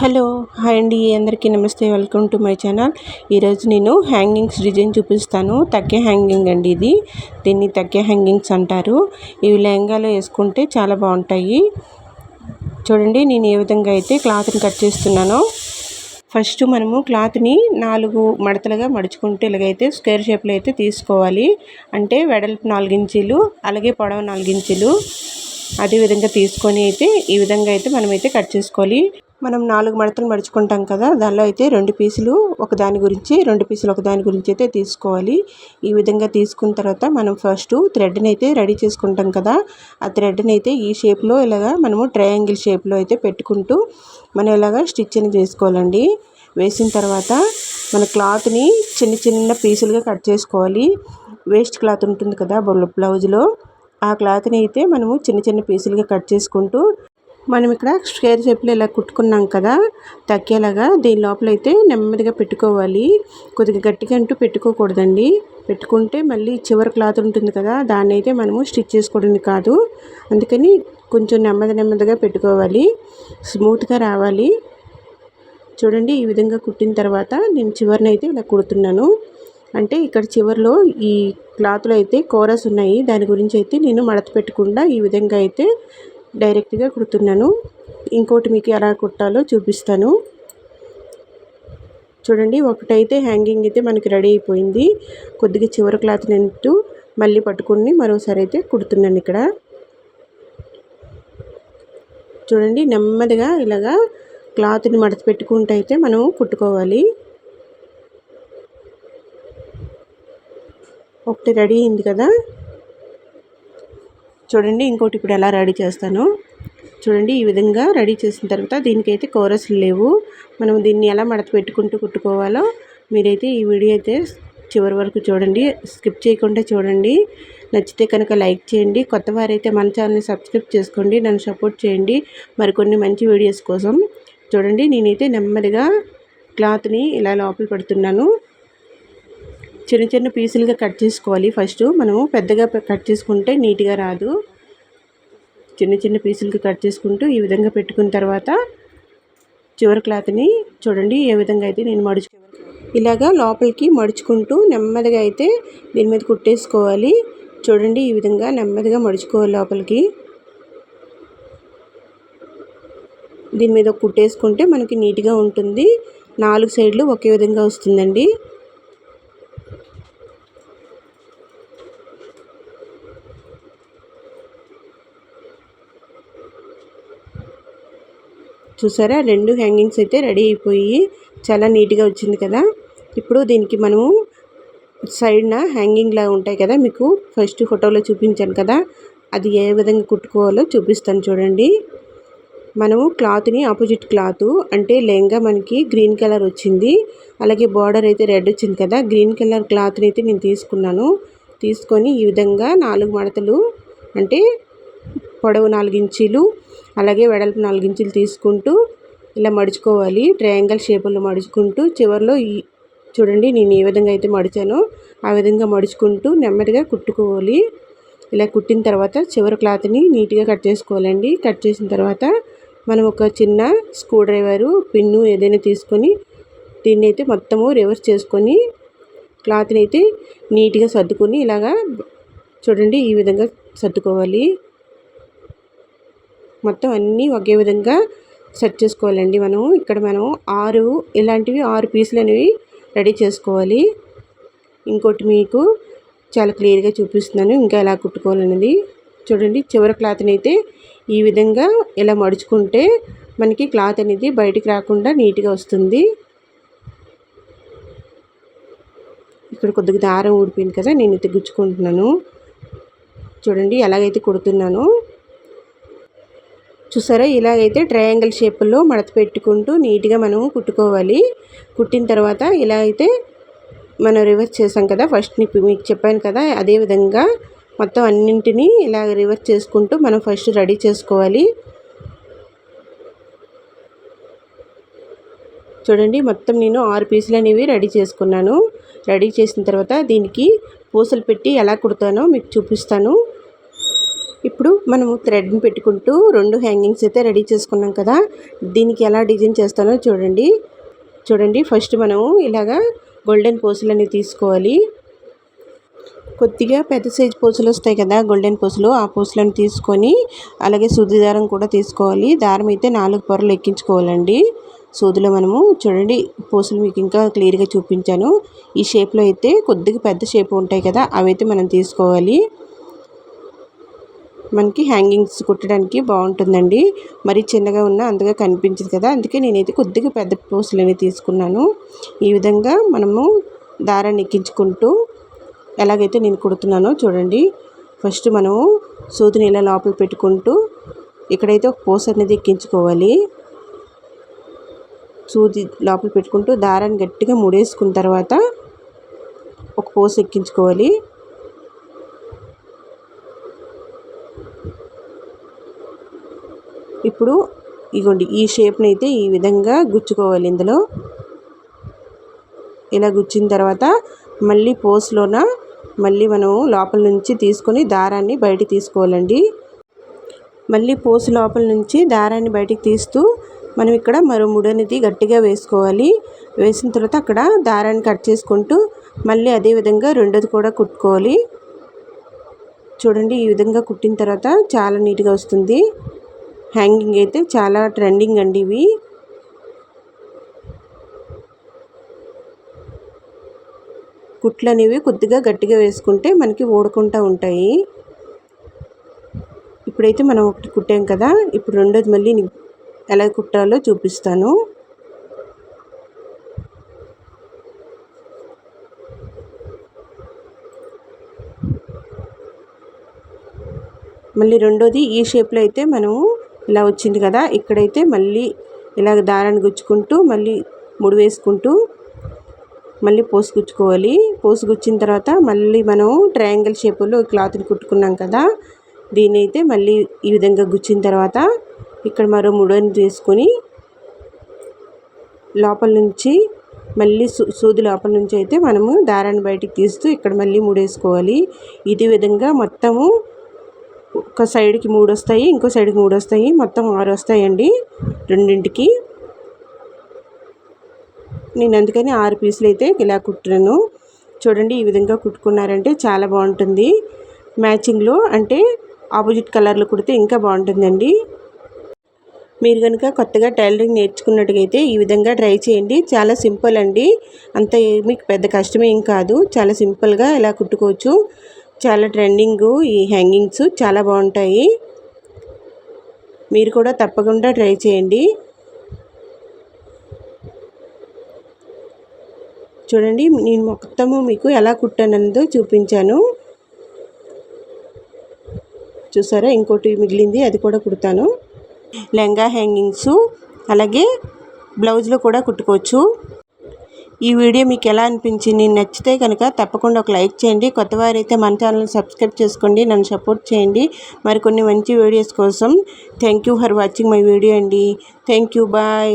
Hello hi అండి. అందరికీ నమస్తే. Welcome to my channel. ఈరోజు నేను హ్యాంగింగ్స్ డిజైన్ చూపిస్తాను. తక్కే హ్యాంగింగ్ అండి ఇది. దీన్ని తక్కే హ్యాంగింగ్స్ అంటారు. ఇవి లెహంగాలో వేసుకుంటే చాలా బాగుంటాయి. చూడండి నేను ఏ విధంగా అయితే క్లాత్ని కట్ చేస్తున్నానో. ఫస్ట్ మనము క్లాత్ని నాలుగు మడతలుగా మడుచుకుంటే ఇలాగైతే స్క్వేర్ షేప్లో అయితే తీసుకోవాలి. అంటే వెడల్పు నాలుగు ఇంచీలు అలాగే పొడవు నాలుగు అదే విధంగా తీసుకొని అయితే ఈ విధంగా అయితే మనమైతే కట్ చేసుకోవాలి. మనం నాలుగు మడతలు మడుచుకుంటాం కదా దానిలో అయితే రెండు పీసులు ఒకదాని గురించి రెండు పీసులు ఒకదాని గురించి అయితే తీసుకోవాలి. ఈ విధంగా తీసుకున్న తర్వాత మనం ఫస్ట్ థ్రెడ్ని అయితే రెడీ చేసుకుంటాం కదా ఆ థ్రెడ్ని అయితే ఈ షేప్లో ఇలాగా మనము ట్రయాంగిల్ షేప్లో అయితే పెట్టుకుంటూ మనం ఇలాగా స్టిచ్ని చేసుకోవాలండి. వేసిన తర్వాత మన క్లాత్ని చిన్న చిన్న పీసులుగా కట్ చేసుకోవాలి. వేస్ట్ క్లాత్ ఉంటుంది కదా బ్లౌజ్లో. ఆ క్లాత్ని అయితే మనము చిన్న చిన్న పీసులుగా కట్ చేసుకుంటూ మనం ఇక్కడ స్క్వేర్ షేప్లో ఇలా కుట్టుకున్నాం కదా తగ్గేలాగా దీని లోపల అయితే నెమ్మదిగా పెట్టుకోవాలి. కొద్దిగా గట్టిగా అంటూ పెట్టుకోకూడదండి. పెట్టుకుంటే మళ్ళీ చివరి క్లాత్ ఉంటుంది కదా దాన్ని అయితే మనము స్టిచ్ చేసుకోవడం కాదు. అందుకని కొంచెం నెమ్మది నెమ్మదిగా పెట్టుకోవాలి. స్మూత్గా రావాలి. చూడండి ఈ విధంగా కుట్టిన తర్వాత నేను చివరిని అయితే ఇలా కుడుతున్నాను. అంటే ఇక్కడ చివరిలో ఈ క్లాత్లో అయితే కోరస్ ఉన్నాయి. దాని గురించి అయితే నేను మడత పెట్టకుండా ఈ విధంగా అయితే డైరెక్ట్గా కుడుతున్నాను. ఇంకోటి మీకు ఎలా కుట్టాలో చూపిస్తాను. చూడండి ఒకటైతే హ్యాంగింగ్ అయితే మనకి రెడీ అయిపోయింది. కొద్దిగా చివరి క్లాత్ నింటూ మళ్ళీ పట్టుకుని మరోసారి అయితే కుడుతున్నాను ఇక్కడ. చూడండి నెమ్మదిగా ఇలాగా క్లాత్ని మడత పెట్టుకుంటూ అయితే మనం కుట్టుకోవాలి. ఒకటి రెడీ అయింది కదా. చూడండి ఇంకోటి ఇప్పుడు ఎలా రెడీ చేస్తాను. చూడండి ఈ విధంగా రెడీ చేసిన తర్వాత దీనికైతే కోరస్లు లేవు. మనం దీన్ని ఎలా మడత పెట్టుకుంటూ కుట్టుకోవాలో మీరైతే ఈ వీడియో అయితే చివరి వరకు చూడండి. స్కిప్ చేయకుండా చూడండి. నచ్చితే కనుక లైక్ చేయండి. కొత్త వారైతే మన ఛానల్ని సబ్స్క్రైబ్ చేసుకోండి. నన్ను సపోర్ట్ చేయండి. మరికొన్ని మంచి వీడియోస్ కోసం చూడండి. నేనైతే నెమ్మదిగా క్లాత్ని ఇలా లోపల పెడుతున్నాను. చిన్న చిన్న పీసులుగా కట్ చేసుకోవాలి. ఫస్ట్ మనము పెద్దగా కట్ చేసుకుంటే నీట్గా రాదు. చిన్న చిన్న పీసులకి కట్ చేసుకుంటూ ఈ విధంగా పెట్టుకున్న తర్వాత చివరి క్లాత్ని చూడండి ఏ విధంగా అయితే నేను మడుచు ఇలాగా లోపలికి మడుచుకుంటూ నెమ్మదిగా అయితే దీని మీద కుట్టేసుకోవాలి. చూడండి ఈ విధంగా నెమ్మదిగా మడుచుకోవాలి లోపలికి. దీని మీద కుట్టేసుకుంటే మనకి నీట్గా ఉంటుంది. నాలుగు సైడ్లు ఒకే విధంగా వస్తుందండి. చూసారా? రెండు హ్యాంగింగ్స్ అయితే రెడీ అయిపోయి చాలా నీట్గా వచ్చింది కదా? ఇప్పుడు దీనికి మనము సైడ్న హ్యాంగింగ్లా ఉంటాయి కదా? మీకు ఫస్ట్ ఫోటోలో చూపించాను కదా? అది ఏ విధంగా కుట్టుకోవాలో చూపిస్తాను చూడండి. మనము క్లాత్ని ఆపోజిట్ క్లాత్ అంటే లెహంగా మనకి గ్రీన్ కలర్ వచ్చింది. అలాగే బార్డర్ అయితే రెడ్ వచ్చింది కదా? గ్రీన్ కలర్ క్లాత్ని అయితే నేను తీసుకున్నాను. తీసుకొని ఈ విధంగా నాలుగు మడతలు అంటే పొడవు నాలుగు ఇంచీలు అలాగే వెడల్పు నాలుగించులు తీసుకుంటూ ఇలా మడుచుకోవాలి. ట్రయాంగిల్ షేపులో మడుచుకుంటూ చివరిలో ఈ చూడండి నేను ఏ విధంగా అయితే మడిచానో ఆ విధంగా మడుచుకుంటూ నెమ్మదిగా కుట్టుకోవాలి. ఇలా కుట్టిన తర్వాత చివరి క్లాత్ని నీట్గా కట్ చేసుకోవాలండి. కట్ చేసిన తర్వాత మనం ఒక చిన్న స్క్రూ డ్రైవరు పిన్ను ఏదైనా తీసుకొని దీన్ని అయితే మొత్తము రివర్స్ చేసుకొని క్లాత్ని అయితే నీట్గా సర్దుకొని ఇలాగా చూడండి ఈ విధంగా సర్దుకోవాలి. మొత్తం అన్నీ ఒకే విధంగా సెట్ చేసుకోవాలండి. మనం ఇక్కడ మనం ఆరు ఇలాంటివి ఆరు పీసులు అనేవి రెడీ చేసుకోవాలి. ఇంకోటి మీకు చాలా క్లియర్గా చూపిస్తున్నాను. ఇంకా ఎలా కుట్టుకోవాలనేది చూడండి. చివరి క్లాత్ని అయితే ఈ విధంగా ఇలా మడుచుకుంటే మనకి క్లాత్ అనేది బయటికి రాకుండా నీట్గా వస్తుంది. ఇక్కడ కొద్దిగా దారం ఊడిపోయింది కదా నేను అయితే గుచ్చుకుంటున్నాను. చూడండి ఎలాగైతే కుడుతున్నానో చూసారా? ఇలాగైతే ట్రయాంగిల్ షేపుల్లో మడత పెట్టుకుంటూ నీట్గా మనం కుట్టుకోవాలి. కుట్టిన తర్వాత ఇలా అయితే మనం రివర్స్ చేసాం కదా ఫస్ట్ మీకు చెప్పాను కదా అదే విధంగా మొత్తం అన్నింటినీ ఇలా రివర్స్ చేసుకుంటూ మనం ఫస్ట్ రెడీ చేసుకోవాలి. చూడండి మొత్తం నేను ఆరు పీసులు అనేవి రెడీ చేసుకున్నాను. రెడీ చేసిన తర్వాత దీనికి పూసలు పెట్టి ఎలా కుడతానో మీకు చూపిస్తాను. ఇప్పుడు మనము థ్రెడ్ని పెట్టుకుంటూ రెండు హ్యాంగింగ్స్ అయితే రెడీ చేసుకున్నాం కదా. దీనికి ఎలా డిజైన్ చేస్తానో చూడండి. చూడండి ఫస్ట్ మనము ఇలాగా గోల్డెన్ పూసలని తీసుకోవాలి. కొద్దిగా పెద్ద సైజ్ పూసలు వస్తాయి కదా గోల్డెన్ పూసలు ఆ పూసలను తీసుకొని అలాగే సూది దారం కూడా తీసుకోవాలి. దారం అయితే నాలుగు పొరలు ఎక్కించుకోవాలండి. సూదిలో మనము చూడండి పూసలు మీకు ఇంకా క్లియర్గా చూపించాను. ఈ షేప్లో అయితే కొద్దిగా పెద్ద షేప్ ఉంటాయి కదా అవైతే మనం తీసుకోవాలి. మనకి హ్యాంగింగ్స్ కుట్టడానికి బాగుంటుందండి. మరి చిన్నగా ఉన్న అంతగా కనిపించదు కదా. అందుకే నేనైతే కొద్దిగా పెద్ద పూసలని తీసుకున్నాను. ఈ విధంగా మనము దారాన్ని ఎక్కించుకుంటూ ఎలాగైతే నేను కుడుతున్నానో చూడండి. ఫస్ట్ మనము సూదిని ఇలా లోపల పెట్టుకుంటూ ఇక్కడైతే ఒక పూస అనేది ఎక్కించుకోవాలి. సూది లోపల పెట్టుకుంటూ దారాన్ని గట్టిగా ముడేసుకున్న తర్వాత ఒక పూస ఎక్కించుకోవాలి. ఇప్పుడు ఇగోండి ఈ షేప్ని అయితే ఈ విధంగా గుచ్చుకోవాలి ఇందులో. ఇలా గుచ్చిన తర్వాత మళ్ళీ పోస్లోన మళ్ళీ మనం లోపల నుంచి తీసుకొని దారాన్ని బయటికి తీసుకోవాలండి. మళ్ళీ పోసు లోపల నుంచి దారాన్ని బయటికి తీస్తూ మనం ఇక్కడ మరో ముడి అనేది గట్టిగా వేసుకోవాలి. వేసిన తర్వాత అక్కడ దారాన్ని కట్ చేసుకుంటూ మళ్ళీ అదే విధంగా రెండోది కూడా కుట్టుకోవాలి. చూడండి ఈ విధంగా కుట్టిన తర్వాత చాలా నీట్గా వస్తుంది. హ్యాంగింగ్ అయితే చాలా ట్రెండింగ్ అండి ఇవి. కుట్లు అనేవి కొద్దిగా గట్టిగా వేసుకుంటే మనకి ఊడకుండా ఉంటాయి. ఇప్పుడైతే మనం ఒకటి కుట్టాం కదా ఇప్పుడు రెండోది మళ్ళీ ఎలా కుట్టాలో చూపిస్తాను. మళ్ళీ రెండోది ఈ షేప్లో అయితే మనము ఇలా వచ్చింది కదా ఇక్కడైతే మళ్ళీ ఇలాగ దారాన్ని గుచ్చుకుంటూ మళ్ళీ ముడి వేసుకుంటూ మళ్ళీ పోసుగుచ్చుకోవాలి పోసుగుచ్చిన తర్వాత మళ్ళీ మనం ట్రయాంగిల్ షేపులో క్లాత్ని కుట్టుకున్నాం కదా దీన్ని అయితే మళ్ళీ ఈ విధంగా గుచ్చిన తర్వాత ఇక్కడ మరో ముడని తీసుకొని లోపల నుంచి మళ్ళీ సూది లోపల నుంచి అయితే మనము దారాన్ని బయటికి తీస్తూ ఇక్కడ మళ్ళీ ముడేసుకోవాలి. ఇదే విధంగా మొత్తము ఒక సైడ్కి మూడు వస్తాయి ఇంకో సైడ్కి మూడు వస్తాయి మొత్తం ఆరు వస్తాయండి రెండింటికి. నేను అందుకని ఆరు పీసులు అయితే ఇలా కుట్టాను. చూడండి ఈ విధంగా కుట్టుకున్నారంటే చాలా బాగుంటుంది. మ్యాచింగ్లో అంటే ఆపోజిట్ కలర్లో కుడితే ఇంకా బాగుంటుందండి. మీరు కనుక కొత్తగా టైలరింగ్ నేర్చుకున్నట్టుగైతే ఈ విధంగా ట్రై చేయండి. చాలా సింపుల్ అండి. అంత మీకు పెద్ద కష్టమేం కాదు. చాలా సింపుల్గా ఇలా కుట్టుకోవచ్చు. చాలా ట్రెండింగ్ ఈ హ్యాంగింగ్స్ చాలా బాగుంటాయి. మీరు కూడా తప్పకుండా ట్రై చేయండి. చూడండి నేను మొత్తము మీకు ఎలా కుట్టానన్నదో చూపించాను. చూసారా ఇంకోటి మిగిలింది అది కూడా కుడతాను. లెంగా హ్యాంగింగ్స్ అలాగే బ్లౌజ్లో కూడా కుట్టుకోవచ్చు. ఈ వీడియో మీకు ఎలా అనిపించింది నచ్చితే కనుక తప్పకుండా ఒక లైక్ చేయండి. కొత్త వారైతే మన ఛానల్ సబ్స్క్రైబ్ చేసుకోండి. నన్ను సపోర్ట్ చేయండి. మరికొన్ని మంచి వీడియోస్ కోసం thank you for watching my video అండి. Thank you. బాయ్.